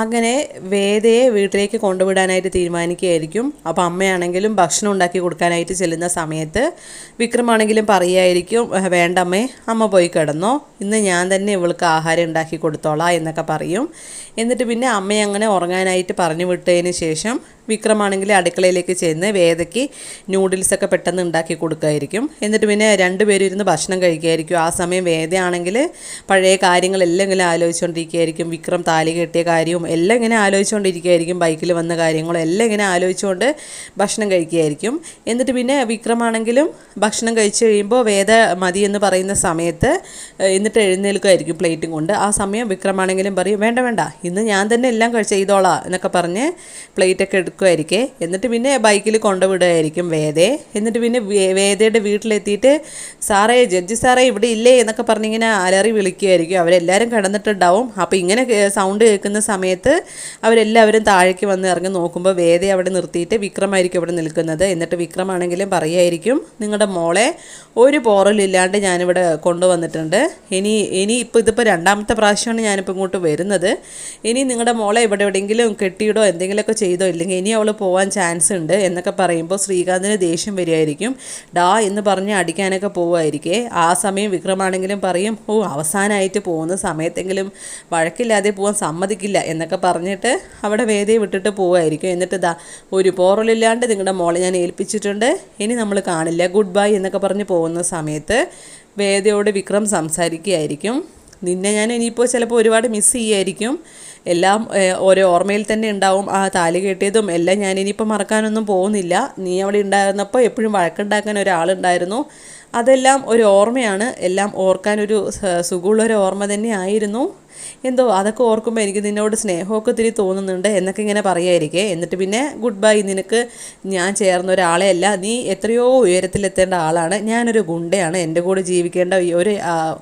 അങ്ങനെ വേദയെ വീട്ടിലേക്ക് കൊണ്ടുവിടാനായിട്ട് തീരുമാനിക്കുകയായിരിക്കും. അപ്പോൾ അമ്മയാണെങ്കിലും ഭക്ഷണം ഉണ്ടാക്കി കൊടുക്കാനായിട്ട് ചെല്ലുന്ന സമയത്ത് വിക്രമാണെങ്കിലും പറയുമായിരിക്കും വേണ്ടമ്മേ വേണ്ട അമ്മേ അമ്മ പോയി കിടന്നോ. ഇന്ന് ഞാൻ തന്നെ ഇവൾക്ക് ആഹാരം ഉണ്ടാക്കി കൊടുത്തോളാം എന്നൊക്കെ പറയും. എന്നിട്ട് പിന്നെ അമ്മയെ അങ്ങനെ ഉറങ്ങാനായിട്ട് പറഞ്ഞു വിട്ടതിന് ശേഷം വിക്രമാണെങ്കിൽ അടുക്കളയിലേക്ക് ചെന്ന് വേദയ്ക്ക് നൂഡിൽസൊക്കെ പെട്ടെന്ന് ഉണ്ടാക്കി കൊടുക്കുമായിരിക്കും എന്നിട്ട് പിന്നെ രണ്ടുപേരും ഇരുന്ന് ഭക്ഷണം കഴിക്കുമായിരിക്കും ആ സമയം വേദയാണെങ്കിൽ പഴയ കാര്യങ്ങളെല്ലാം ഇങ്ങനെ ആലോചിച്ചുകൊണ്ടിരിക്കുകയായിരിക്കും. വിക്രം താലി കെട്ടിയ കാര്യവും എല്ലാം ഇങ്ങനെ ആലോചിച്ചുകൊണ്ടിരിക്കുകയായിരിക്കും. ബൈക്കിൽ വന്ന കാര്യങ്ങളും എല്ലാം ഇങ്ങനെ ആലോചിച്ചുകൊണ്ട് ഭക്ഷണം കഴിക്കുകയായിരിക്കും. എന്നിട്ട് പിന്നെ വിക്രമാണെങ്കിലും ഭക്ഷണം കഴിച്ചു കഴിയുമ്പോൾ വേദ മതി എന്ന് പറയുന്ന സമയത്ത് എന്നിട്ട് എഴുന്നേൽക്കുമായിരിക്കും പ്ലേറ്റും കൊണ്ട്. ആ സമയം വിക്രമാണെങ്കിലും പറയും വേണ്ട വേണ്ട ഇന്ന് ഞാൻ തന്നെ എല്ലാം ചെയ്തോളാം എന്നൊക്കെ പറഞ്ഞ് പ്ലേറ്റൊക്കെ എടുക്കുമായിരിക്കേ. എന്നിട്ട് പിന്നെ ബൈക്കിൽ കൊണ്ടുവിടുമായിരിക്കും വേദയെ. എന്നിട്ട് പിന്നെ വേദയുടെ വീട്ടിലെത്തിയിട്ട് സാറേ ജഡ്ജി സാറേ ഇവിടെ ഇല്ലേ എന്നൊക്കെ പറഞ്ഞിങ്ങനെ അലറി വിളിക്കുമായിരിക്കും. അവരെല്ലാവരും കിടന്നിട്ടുണ്ടാവും. അപ്പോൾ ഇങ്ങനെ സൗണ്ട് കേൾക്കുന്ന സമയത്ത് അവരെല്ലാവരും താഴേക്ക് വന്ന് ഇറങ്ങി നോക്കുമ്പോൾ വേദയെ അവിടെ നിർത്തിയിട്ട് വിക്രമായിരിക്കും അവിടെ നിൽക്കുന്നത്. എന്നിട്ട് വിക്രമാണെങ്കിലും പറയുമായിരിക്കും നിങ്ങളുടെ മോളെ ഒരു പോറലില്ലാണ്ട് ഞാനിവിടെ കൊണ്ടുവന്നിട്ടുണ്ട്. ഇനി ഇനി ഇപ്പോൾ ഇതിപ്പോൾ രണ്ടാമത്തെ പ്രാവശ്യമാണ് ഞാനിപ്പോൾ ഇങ്ങോട്ട് വരുന്നത്. ഇനി നിങ്ങളുടെ മോളെ ഇവിടെ എവിടെയെങ്കിലും കെട്ടിയിടോ എന്തെങ്കിലുമൊക്കെ ചെയ്തോ ഇല്ലെങ്കിൽ ഇനി അവൾ പോകാൻ ചാൻസ് ഉണ്ട് എന്നൊക്കെ പറയുമ്പോൾ ശ്രീകാന്തിന് ദേഷ്യം വരികയായിരിക്കും. ഡാ എന്ന് പറഞ്ഞ് അടിക്കാനൊക്കെ പോവുമായിരിക്കേ. ആ സമയം വിക്രമാണെങ്കിലും പറയും ഓ അവസാനമായിട്ട് പോകുന്ന സമയത്തെങ്കിലും വഴക്കില്ലാതെ പോകാൻ സമ്മതിക്കില്ല എന്നൊക്കെ പറഞ്ഞിട്ട് അവിടെ വേദിയെ വിട്ടിട്ട് പോവുമായിരിക്കും എന്നിട്ട് ഇതാ ഒരു പോറലില്ലാണ്ട് നിങ്ങളുടെ മോളെ ഞാൻ ഏൽപ്പിച്ചിട്ടുണ്ട്. ഇനി നമ്മൾ കാണില്ല. ഗുഡ് ബൈ എന്നൊക്കെ പറഞ്ഞ് പോകുന്ന സമയത്ത് വേദയോട് വിക്രം സംസാരിക്കുകയായിരിക്കും. നിന്നെ ഞാൻ ഇനിയിപ്പോൾ ചിലപ്പോൾ ഒരുപാട് മിസ് ചെയ്യുമായിരിക്കും എല്ലാം ഓരോ ഓർമ്മയിൽ തന്നെ ഉണ്ടാവും. ആ താലി കെട്ടിയതും എല്ലാം ഞാൻ ഇനിയിപ്പോൾ മറക്കാനൊന്നും പോകുന്നില്ല. നീ അവിടെ ഉണ്ടായിരുന്നപ്പോൾ എപ്പോഴും വഴക്കുണ്ടാക്കാൻ ഒരാളുണ്ടായിരുന്നു. അതെല്ലാം ഒരു ഓർമ്മയാണ്. എല്ലാം ഓർക്കാൻ ഒരു സുഖമുള്ളൊരു ഓർമ്മ തന്നെ ആയിരുന്നു. എന്തോ അതൊക്കെ ഓർക്കുമ്പോൾ എനിക്ക് നിന്നോട് സ്നേഹമൊക്കെ ഒത്തിരി തോന്നുന്നുണ്ട് എന്നൊക്കെ ഇങ്ങനെ പറയായിരിക്കേ. എന്നിട്ട് പിന്നെ ഗുഡ് ബൈ നിനക്ക് ഞാൻ ചേർന്ന ഒരാളെ അല്ല നീ എത്രയോ ഉയരത്തിലെത്തേണ്ട ആളാണ്. ഞാനൊരു ഗുണ്ടയാണ്. എന്റെ കൂടെ ജീവിക്കേണ്ട ഒരു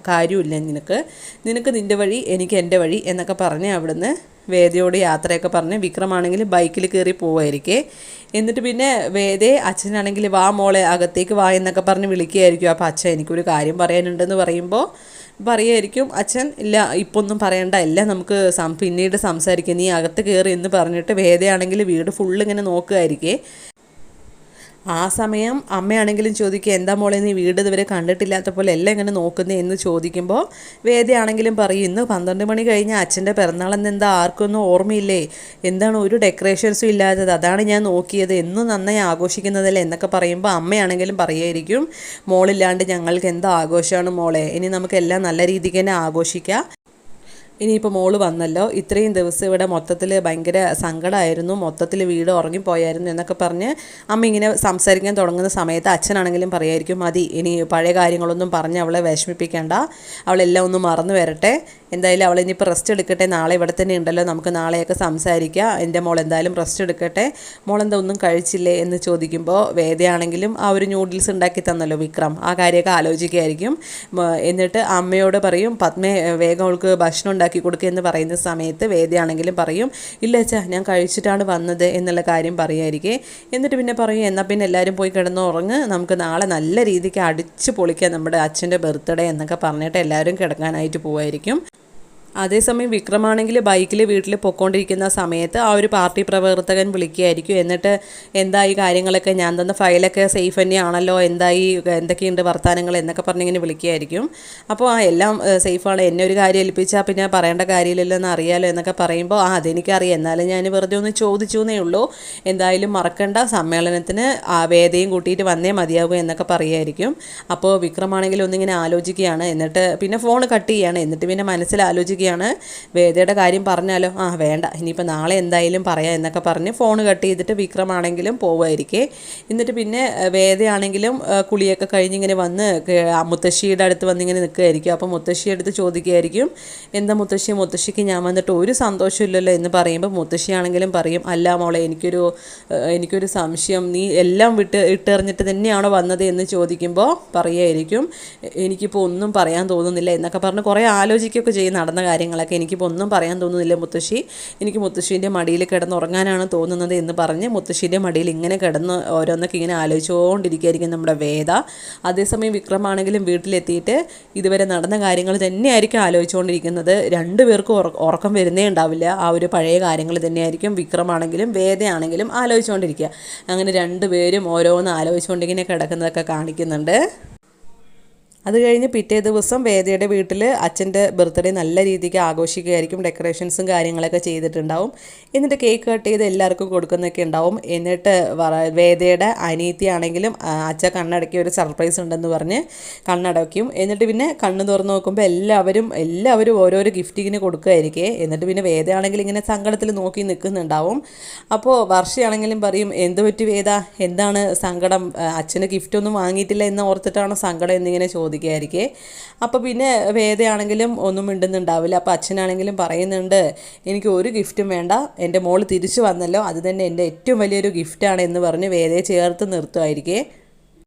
കാര്യമില്ല നിനക്ക്. നിനക്ക് നിന്റെ വഴി എനിക്ക് എന്റെ വഴി എന്നൊക്കെ പറഞ്ഞ് അവിടുന്ന് വേദയോട് യാത്രയൊക്കെ പറഞ്ഞ് വിക്രമാണെങ്കിൽ ബൈക്കിൽ കയറി പോവായിരിക്കേ. എന്നിട്ട് പിന്നെ വേദയെ അച്ഛനാണെങ്കിൽ വാ മോളെ അകത്തേക്ക് വാ എന്നൊക്കെ പറഞ്ഞ് വിളിക്കുകയായിരിക്കും. അപ്പോൾ അച്ഛൻ എനിക്കൊരു കാര്യം പറയാനുണ്ടെന്ന് പറയുമ്പോൾ പറയുമായിരിക്കും അച്ഛൻ ഇല്ല ഇപ്പോൾ ഒന്നും പറയണ്ട എല്ലാം നമുക്ക് പിന്നീട് സംസാരിക്കാം. നീ അകത്ത് കയറി എന്ന് പറഞ്ഞിട്ട് വേദയാണെങ്കിൽ വീട് ഫുള്ള് ഇങ്ങനെ നോക്കുകയായിരിക്കേ. ആ സമയം അമ്മയാണെങ്കിലും ചോദിക്കുക എന്താ മോളെ നീ വീട് ഇതുവരെ കണ്ടിട്ടില്ലാത്ത പോലെ എല്ലാം ഇങ്ങനെ നോക്കുന്നേ? എന്ന് ചോദിക്കുമ്പോൾ വേദയാണെങ്കിലും പറയും ഇന്ന് പന്ത്രണ്ട് മണി കഴിഞ്ഞ അച്ഛന്റെ പിറന്നാളെന്ന് എന്താ ആർക്കൊന്നും ഓർമ്മയില്ലേ? എന്താണ് ഒരു ഡെക്കറേഷൻസും ഇല്ലാത്തത്? അതാണ് ഞാൻ നോക്കിയത്. എന്നും നന്നായി ആഘോഷിക്കുന്നതല്ലേ? എന്നൊക്കെ പറയുമ്പോൾ അമ്മയാണെങ്കിലും പറയുമായിരിക്കും മോളില്ലാണ്ട് ഞങ്ങൾക്ക് എന്താ ആഘോഷമാണ് മോളെ? ഇനി നമുക്കെല്ലാം നല്ല രീതിക്ക് തന്നെ ആഘോഷിക്കാം. ഇനിയിപ്പോൾ മോൾ വന്നല്ലോ. ഇത്രയും ദിവസം ഇവിടെ മൊത്തത്തിൽ ഭയങ്കര സങ്കടമായിരുന്നു മൊത്തത്തിൽ വീട് ഉറങ്ങിപ്പോയായിരുന്നു എന്നൊക്കെ പറഞ്ഞ് അമ്മ ഇങ്ങനെ സംസാരിക്കാൻ തുടങ്ങുന്ന സമയത്ത് അച്ഛനാണെങ്കിലും പറയായിരിക്കും മതി ഇനി പഴയ കാര്യങ്ങളൊന്നും പറഞ്ഞ് അവളെ വിഷമിപ്പിക്കേണ്ട. അവളെല്ലാം ഒന്ന് മറന്നു വരട്ടെ. എന്തായാലും അവൾ ഇനിയിപ്പോൾ റെസ്റ്റ് എടുക്കട്ടെ. നാളെ ഇവിടെ തന്നെ ഉണ്ടല്ലോ. നമുക്ക് നാളെയൊക്കെ സംസാരിക്കാം. എന്റെ മോൾ എന്തായാലും റെസ്റ്റ് എടുക്കട്ടെ. മോൾ എന്താ ഒന്നും കഴിച്ചില്ലേ എന്ന് ചോദിക്കുമ്പോൾ വേദയാണെങ്കിലും ആ ഒരു ന്യൂഡിൽസ് ഉണ്ടാക്കി തന്നല്ലോ വിക്രം. ആ കാര്യമൊക്കെ ആലോചിക്കുകയായിരിക്കും. എന്നിട്ട് അമ്മയോട് പറയും പത്മ വേഗം അവൾക്ക് ഭക്ഷണം ഉണ്ടാക്കി കൊടുക്കുക എന്ന് പറയുന്ന സമയത്ത് വേദയാണെങ്കിലും പറയും ഇല്ല അച്ഛാ ഞാൻ കഴിച്ചിട്ടാണ് വന്നത് എന്നുള്ള കാര്യം പറയുമായിരിക്കേ എന്നിട്ട് പിന്നെ പറയും എന്നാൽ പിന്നെ എല്ലാവരും പോയി കിടന്ന് ഉറങ്ങ്. നമുക്ക് നാളെ നല്ല രീതിക്ക് അടിച്ച് പൊളിക്കാം നമ്മുടെ അച്ഛന്റെ ബർത്ത്ഡേ എന്നൊക്കെ പറഞ്ഞിട്ട് എല്ലാവരും കിടക്കാനായിട്ട് പോവായിരിക്കും. അതേസമയം വിക്രമാണെങ്കിൽ ബൈക്കിൽ വീട്ടിൽ പൊക്കോണ്ടിരിക്കുന്ന സമയത്ത് ആ ഒരു പാർട്ടി പ്രവർത്തകൻ വിളിക്കുകയായിരിക്കും. എന്നിട്ട് എന്തായി കാര്യങ്ങളൊക്കെ? ഞാൻ തന്ന ഫയലൊക്കെ സേഫ് തന്നെയാണല്ലോ. എന്തായി എന്തൊക്കെയുണ്ട് വർത്തമാനങ്ങൾ എന്നൊക്കെ പറഞ്ഞിങ്ങനെ വിളിക്കുകയായിരിക്കും. അപ്പോൾ ആ എല്ലാം സേഫാണ് എന്നെ ഒരു കാര്യം ഏൽപ്പിച്ചാൽ പിന്നെ പറയേണ്ട കാര്യമില്ലല്ലോ എന്ന് അറിയാലോ എന്നൊക്കെ പറയുമ്പോൾ ആ അതെനിക്കറിയാം. എന്നാലും ഞാൻ വെറുതെ ഒന്ന് ചോദിച്ചു എന്നേ ഉള്ളൂ. എന്തായാലും മറക്കണ്ട. സമ്മേളനത്തിന് ആ വേദയും കൂട്ടിയിട്ട് വന്നേ മതിയാകും എന്നൊക്കെ പറയുമായിരിക്കും അപ്പോൾ വിക്രമാണെങ്കിൽ ഒന്നിങ്ങനെ ആലോചിക്കുകയാണ്. എന്നിട്ട് പിന്നെ ഫോൺ കട്ട് ചെയ്യുകയാണ് എന്നിട്ട് പിന്നെ മനസ്സിൽ ആലോചിക്കുകയാണ് വേദയുടെ കാര്യം പറഞ്ഞാലോ? ആ വേണ്ട. ഇനിയിപ്പോൾ നാളെ എന്തായാലും പറയാം എന്നൊക്കെ പറഞ്ഞ് ഫോൺ കട്ട് ചെയ്തിട്ട് വിക്രമാണെങ്കിലും പോവുമായിരിക്കേ. എന്നിട്ട് പിന്നെ വേദയാണെങ്കിലും കുളിയൊക്കെ കഴിഞ്ഞിങ്ങനെ വന്ന് മുത്തശ്ശിയുടെ അടുത്ത് വന്നിങ്ങനെ നിൽക്കുകയായിരിക്കും അപ്പോൾ മുത്തശ്ശിയുടെ അടുത്ത് ചോദിക്കുകയായിരിക്കും എന്താ മുത്തശ്ശി? മുത്തശ്ശിക്ക് ഞാൻ വന്നിട്ട് ഒരു സന്തോഷമില്ലല്ലോ? എന്ന് പറയുമ്പോൾ മുത്തശ്ശിയാണെങ്കിലും പറയും അല്ല മോളെ എനിക്കൊരു എനിക്കൊരു സംശയം. നീ എല്ലാം വിട്ട് ഇട്ടെറിഞ്ഞിട്ട് തന്നെയാണോ വന്നത്? എന്ന് ചോദിക്കുമ്പോൾ പറയുമായിരിക്കും എനിക്കിപ്പോൾ ഒന്നും പറയാൻ തോന്നുന്നില്ല എന്നൊക്കെ പറഞ്ഞ് കുറേ ആലോചിക്കുകയൊക്കെ ചെയ്യും നടന്ന കാര്യങ്ങളൊക്കെ എനിക്കിപ്പോൾ ഒന്നും പറയാൻ തോന്നുന്നില്ല മുത്തശ്ശി. എനിക്ക് മുത്തശ്ശീന്റെ മടിയിൽ കിടന്നുറങ്ങാനാണ് തോന്നുന്നത് എന്ന് പറഞ്ഞ് മുത്തശ്ശീന്റെ മടിയിൽ ഇങ്ങനെ കിടന്ന് ഓരോന്നൊക്കെ ഇങ്ങനെ ആലോചിച്ചുകൊണ്ടിരിക്കുകയായിരിക്കും നമ്മുടെ വേദ. അതേസമയം വിക്രമാണെങ്കിലും വീട്ടിലെത്തിയിട്ട് ഇതുവരെ നടന്ന കാര്യങ്ങൾ തന്നെയായിരിക്കും ആലോചിച്ചുകൊണ്ടിരിക്കുന്നത്. രണ്ടുപേർക്കും പേർക്കും ഉറക്കം വരുന്നേ ഉണ്ടാവില്ല. ആ ഒരു പഴയ കാര്യങ്ങൾ തന്നെയായിരിക്കും വിക്രമാണെങ്കിലും വേദയാണെങ്കിലും ആലോചിച്ചുകൊണ്ടിരിക്കുക. അങ്ങനെ രണ്ടുപേരും ഓരോന്ന് ആലോചിച്ചുകൊണ്ടിങ്ങനെ കിടക്കുന്നതൊക്കെ കാണിക്കുന്നുണ്ട്. അത് കഴിഞ്ഞ് പിറ്റേ ദിവസം വേദയുടെ വീട്ടിൽ അച്ഛന്റെ ബർത്ത്ഡേ നല്ല രീതിക്ക് ആഘോഷിക്കുകയായിരിക്കും. ഡെക്കറേഷൻസും കാര്യങ്ങളൊക്കെ ചെയ്തിട്ടുണ്ടാവും. എന്നിട്ട് കേക്ക് കട്ട് ചെയ്ത് എല്ലാവർക്കും കൊടുക്കുന്നൊക്കെ ഉണ്ടാവും. എന്നിട്ട് വേദയുടെ അനീത്തിയാണെങ്കിലും അച്ഛ കണ്ണടക്കി ഒരു സർപ്രൈസ് ഉണ്ടെന്ന് പറഞ്ഞ് കണ്ണടക്കും. എന്നിട്ട് പിന്നെ കണ്ണ് തുറന്ന് നോക്കുമ്പോൾ എല്ലാവരും എല്ലാവരും ഓരോരോ ഗിഫ്റ്റ് ഇങ്ങനെ കൊടുക്കുകയായിരിക്കേ. എന്നിട്ട് പിന്നെ വേദയാണെങ്കിൽ ഇങ്ങനെ സങ്കടത്തിൽ നോക്കി നിൽക്കുന്നുണ്ടാവും. അപ്പോൾ വർഷയാണെങ്കിലും പറയും എന്ത് പറ്റി വേദ? എന്താണ് സങ്കടം? അച്ഛന് ഗിഫ്റ്റൊന്നും വാങ്ങിയിട്ടില്ല എന്ന് ഓർത്തിട്ടാണോ സങ്കടം എന്നിങ്ങനെ ചോദിക്കുകയായിരിക്കേ അപ്പോൾ പിന്നെ വേദയാണെങ്കിലും ഒന്നും മിണ്ടുന്നുണ്ടാവില്ല. അപ്പോൾ അച്ഛനാണെങ്കിലും പറയുന്നുണ്ട് എനിക്ക് ഒരു ഗിഫ്റ്റും വേണ്ട. എന്റെ മോൾ തിരിച്ചു വന്നല്ലോ. അത് തന്നെ എന്റെ ഏറ്റവും വലിയൊരു ഗിഫ്റ്റാണ് എന്ന് പറഞ്ഞ് വേദയെ ചേർത്ത് നിർത്തുമായിരിക്കേ.